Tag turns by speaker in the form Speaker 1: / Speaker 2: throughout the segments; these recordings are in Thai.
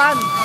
Speaker 1: ปั้น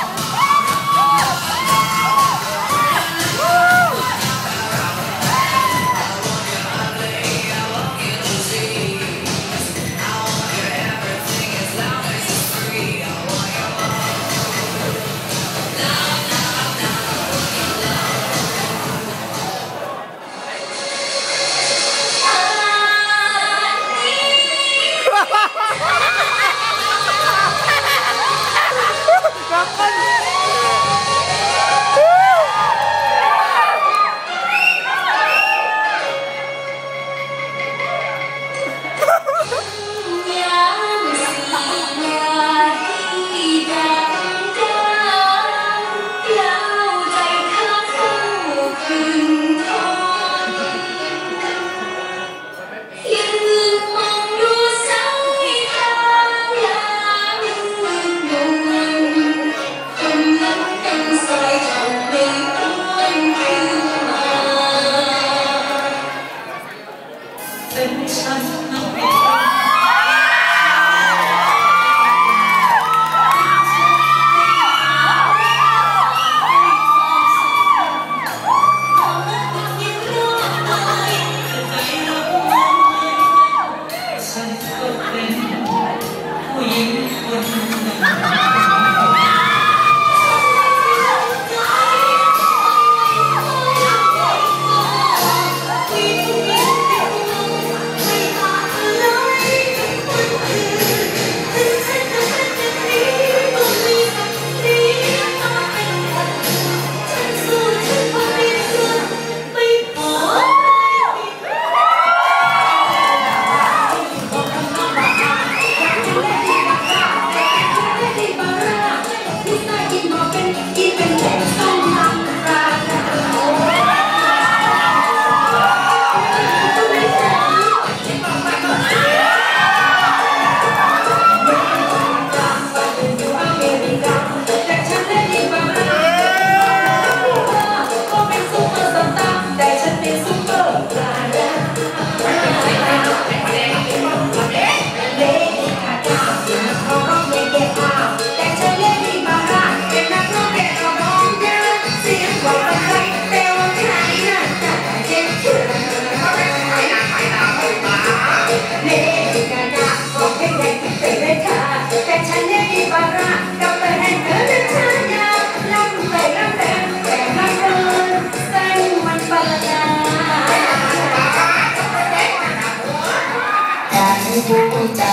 Speaker 2: ภูมิ
Speaker 3: ใจ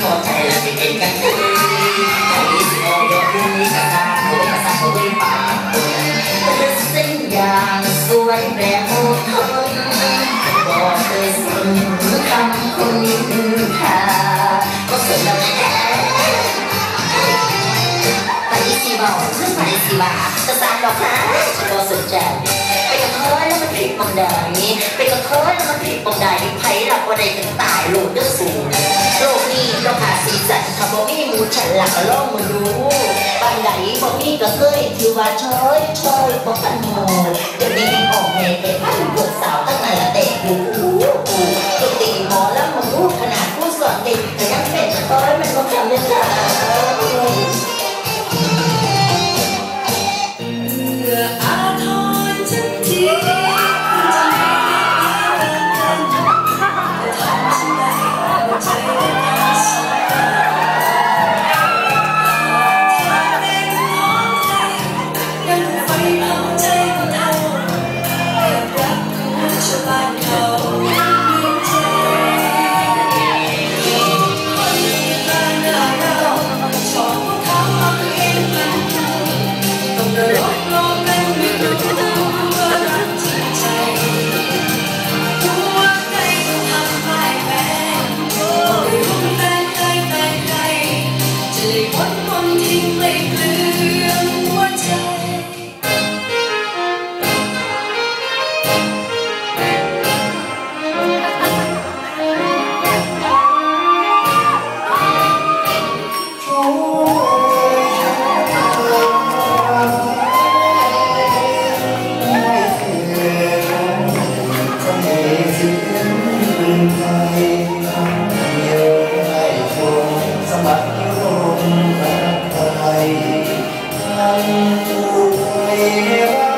Speaker 3: ขอใจและเป็นเอกกันเลยใจสิออกดอกดีกับตาโอยกับตาโอยปากเป็นเส้นอย่างสวยแบบโหดทนบอกเคยสนคำคนนินทาก็สนแล้วแท้ไปสิบอกเรื่องไปสิว่าจะสานดอกนะก็สนใจ ผิดมองใดไปกับเธอแล้วมันผิดมองใดไผ่หลับว่าใดถึงตายโลกเดือดสูงโลกนี้เราขาดสีสันถ้าบ่มีมูฉันหลักก็ลองมาดูบางไหนบ่มีก็เคยที่ว่าชอยชอยบ่ทันโมเดี๋ยวนี้ออกแม่เป็นผู้สาวตั้งแต่ I know.